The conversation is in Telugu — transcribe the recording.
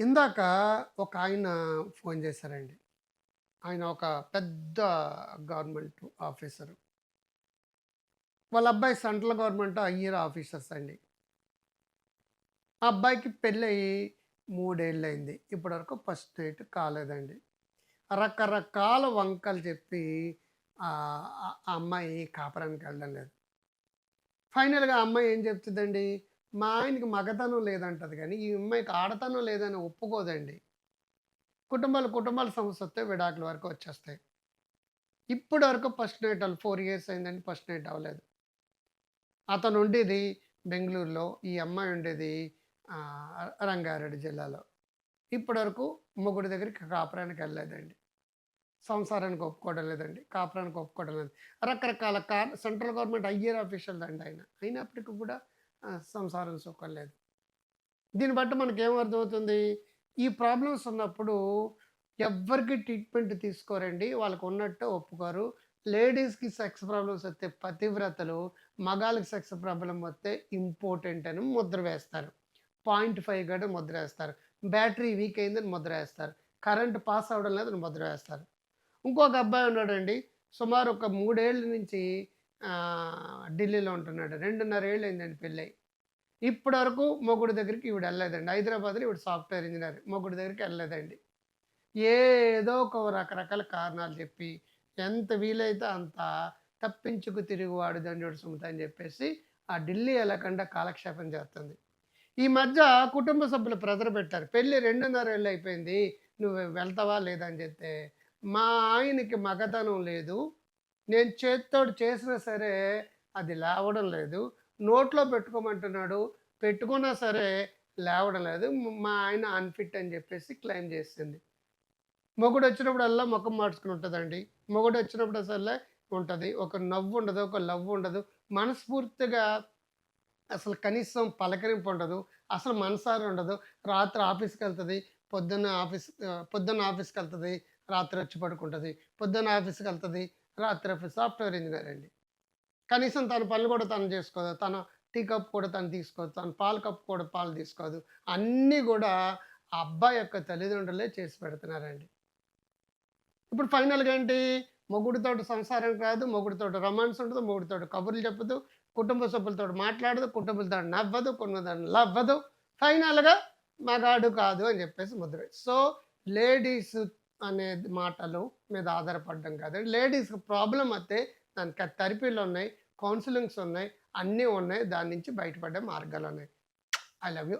ఇందాక ఒక ఆయన ఫోన్ చేశారండి. ఆయన ఒక పెద్ద గవర్నమెంట్ ఆఫీసరు. వాళ్ళ అబ్బాయి సెంట్రల్ గవర్నమెంట్ ఐఆర్ ఆఫీసర్స్ అండి. ఆ అబ్బాయికి పెళ్ళయి మూడేళ్ళు అయింది ఇప్పటివరకు ఫస్ట్ ఎయిట్ కాలేదండి. రకరకాల వంకలు చెప్పి ఆ అమ్మాయి కాపురానికి వెళ్ళడం లేదు. ఫైనల్‌గా ఆ అమ్మాయి ఏం చెప్తుందండి మా ఆయనకి మగతనం లేదంటది కానీ ఈ అమ్మాయికి ఆడతనం లేదని ఒప్పుకోదండి. కుటుంబాలు, కుటుంబాల సమస్యొస్తే విడాకుల వరకు వచ్చేస్తాయి. ఇప్పటి వరకు ఫస్ట్ నైట్ అవ్వాలి ఫోర్ ఇయర్స్ అయిందండి. ఫస్ట్ నైట్ అవ్వలేదు. అతను ఉండేది బెంగళూరులో ఈ అమ్మాయి ఉండేది రంగారెడ్డి జిల్లాలో. ఇప్పటివరకు మొగుడి దగ్గరికి కాపురానికి వెళ్ళలేదండి. సంసారానికి ఒప్పుకోవడం లేదండి. కాపురానికి ఒప్పుకోవడం లేదు. రకరకాల car central government IR official అండి ఆయన. అయినప్పటికీ కూడా సంసారం సుఖం లేదు. దీన్ని బట్టి మనకేం అర్థమవుతుంది, ఈ ప్రాబ్లమ్స్ ఉన్నప్పుడు ఎవ్వరికి ట్రీట్మెంట్ తీసుకోరండి. వాళ్ళకు ఉన్నట్టు ఒప్పుకోరు. లేడీస్‌కి సెక్స్ ప్రాబ్లమ్స్ వస్తే పతివ్రతలు, మగాళ్ళకి సెక్స్ ప్రాబ్లం వస్తే ఇంపార్టెంట్ అని ముద్ర వేస్తారు. 0.5 గడ ముద్ర వేస్తారు. బ్యాటరీ వీక్ అయిందని ముద్ర వేస్తారు. కరెంట్ పాస్ అవ్వడం లేదని ముద్ర వేస్తారు. ఇంకొక అబ్బాయి ఉన్నాడండి. సుమారు ఒక మూడేళ్ళ నుంచి ఢిల్లీలో ఉంటున్నాడు. 2.5 ఏళ్ళు అయిందండి పెళ్ళై. ఇప్పటివరకు మొగుడు దగ్గరికి ఈవిడ వెళ్ళలేదండి. హైదరాబాద్‌లో ఈవిడ సాఫ్ట్‌వేర్ ఇంజనీర్ మొగుడు దగ్గరికి వెళ్ళలేదండి. ఏదో ఒక రకరకాల కారణాలు చెప్పి, ఎంత వీలైతే అంత తప్పించుకు తిరుగువాడు దండోడు సుమత అని చెప్పేసి, ఆ ఢిల్లీ వెళ్ళకుండా కాలక్షేపం చేస్తుంది. ఈ మధ్య కుటుంబ సభ్యులు ప్రెజర్ పెట్టారు. పెళ్ళి రెండున్నర ఏళ్ళు అయిపోయింది. నువ్వు వెళ్తావా లేదా అని చెప్తే, మా ఆయనకి మగతనం లేదు. నేను చేత్తోడు చేసినా సరే అది లేవడం లేదు. నోట్లో పెట్టుకోమంటున్నాడు. పెట్టుకున్నా సరే లేవడం లేదు. మా ఆయన అన్‌ఫిట్ అని చెప్పేసి క్లెయిమ్ చేసింది. మొగుడు వచ్చినప్పుడల్లా ముఖం మార్చుకుని ఉంటుందండి మొగుడు వచ్చినప్పుడు అసలు ఉంటుంది ఒక నవ్వు ఉండదు. ఒక లవ్ ఉండదు. మనస్ఫూర్తిగా అసలు కనీసం పలకరింపు ఉండదు. అసలు మనసారి ఉండదు. రాత్రి ఆఫీస్కి వెళ్తుంది పొద్దున్న ఆఫీస్ పొద్దున్న ఆఫీస్కి వెళ్తుంది రాత్రి వచ్చి పడుకుంటుంది పొద్దున్న వెళ్తుంది రాత్రి సాఫ్ట్‌వేర్ ఇంజనీర్ అండి. కనీసం తన పనులు కూడా తను చేసుకోదు. తన టీ కప్ కూడా తను తీసుకోదు. తన పాల కప్ కూడా పాలు తీసుకోదు. అన్నీ కూడా ఆ అబ్బాయి యొక్క తల్లిదండ్రులే చేసి పెడుతున్నారండి. ఇప్పుడు ఫైనల్‌గా ఏంటి? మొగుడితో సంసారానికి కాదు మొగుడితో రొమాన్స్ ఉండదు. మొగుడితో కబుర్లు చెప్పదు. కుటుంబ సభ్యులతో మాట్లాడదు. కుటుంబంతో నవ్వదు. కుటుంబాలతోటి లవ్వదు. ఫైనల్‌గా మగాడు కాదు అని చెప్పేసి ముద్ర. సో, లేడీస్ అనే మాటలు మీద ఆధారపడడం కాదు లేడీస్‌కి ప్రాబ్లం అయితే దానికి థెరపీలున్నాయి. కౌన్సిలింగ్స్ ఉన్నాయి. అన్నీ ఉన్నాయి. దాని నుంచి బయటపడే మార్గాలు ఉన్నాయి ఐ లవ్ యూ.